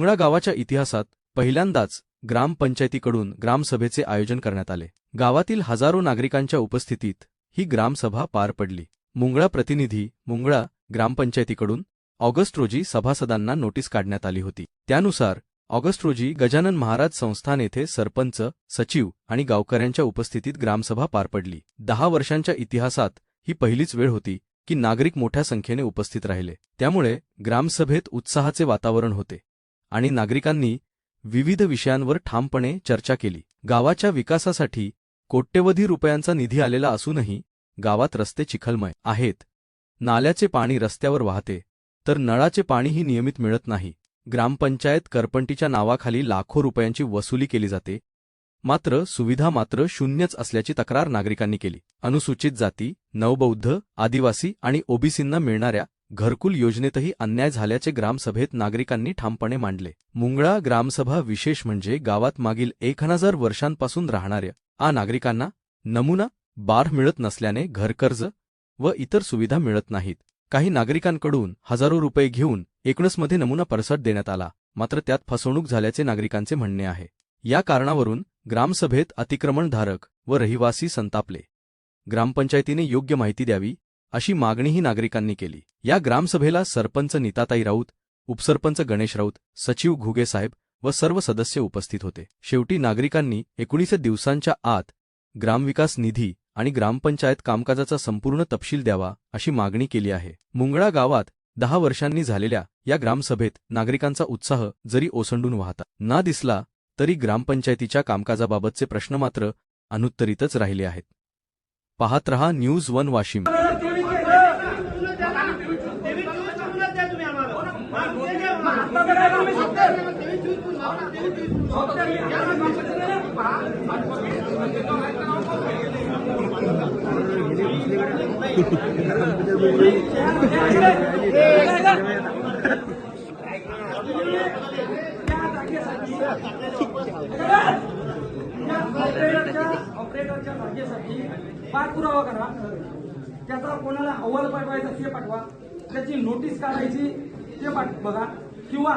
मुंगळा गावाच्या इतिहासात पहिल्यांदाच ग्रामपंचायतीकडून ग्रामसभेचे आयोजन करण्यात आले. गावातील हजारो नागरिकांच्या उपस्थितीत ही ग्रामसभा पार पडली. मुंगळा प्रतिनिधी मुंगळा ग्रामपंचायतीकडून ऑगस्ट रोजी सभासदांना नोटीस काढण्यात आली होती. त्यानुसार ऑगस्ट रोजी गजानन महाराज संस्थान येथे सरपंच सचिव आणि गावकऱ्यांच्या उपस्थितीत ग्रामसभा पार पडली. दहा वर्षांच्या इतिहासात ही पहिलीच वेळ होती की नागरिक मोठ्या संख्येने उपस्थित राहिले. त्यामुळे ग्रामसभेत उत्साहाचे वातावरण होते. आणि नागरिकांनी विविध विषयांवर ठामपणे चर्चा केली. गावाच्या विकासासाठी कोट्यवधी रुपयांचा निधी आलेला असूनही गावात रस्ते चिखलमय आहेत. नाल्याचे पाणी रस्त्यावर वाहते. तर नळाचे पाणीही नियमित मिळत नाही. ग्रामपंचायत करपंटीच्या नावाखाली लाखो रुपयांची वसुली केली जाते. मात्र सुविधा मात्र शून्यच असल्याची तक्रार नागरिकांनी केली. अनुसूचित जाती नवबौद्ध आदिवासी आणि ओबीसींना मिळणाऱ्या घरकुल योजनेतही अन्याय झाल्याचे ग्रामसभेत नागरिकांनी ठामपणे मांडले. मुंगळा ग्रामसभा विशेष म्हणजे गावात मागील एक हजार वर्षांपासून राहणाऱ्या आ नागरिकांना नमुना बार मिळत नसल्याने घरकर्ज व इतर सुविधा मिळत नाहीत. काही नागरिकांकडून हजारो रुपये घेऊन एकूणचमध्ये नमुना परसट देण्यात आला मात्र त्यात फसवणूक झाल्याचे नागरिकांचे म्हणणे आहे. या कारणावरून ग्रामसभेत अतिक्रमणधारक व रहिवासी संतापले. ग्रामपंचायतीने योग्य माहिती द्यावी अशी मागणीही नागरिकांनी केली. या ग्रामसभेला सरपंच नीताताई राऊत उपसरपंच गणेश राऊत सचिव घुगेसाहेब व सर्व सदस्य उपस्थित होते. शेवटी नागरिकांनी एकोणीस दिवसांच्या आत ग्रामविकास निधी आणि ग्रामपंचायत कामकाजाचा संपूर्ण तपशील द्यावा अशी मागणी केली आहे. मुंगळा गावात दहा वर्षांनी झालेल्या या ग्रामसभेत नागरिकांचा उत्साह जरी ओसंडून वाहता ना दिसला तरी ग्रामपंचायतीच्या कामकाजाबाबतचे प्रश्न मात्र अनुत्तरितच राहिले आहेत. पाहत रहा न्यूज वन वाशिम. ऑपरेटरच्या जागेसाठी पाठपुरावा करा त्याचा कोणाला अहवाल पाठवायचा ते पाठवा. त्याची नोटीस काढायची ते पाठ बघा. किंवा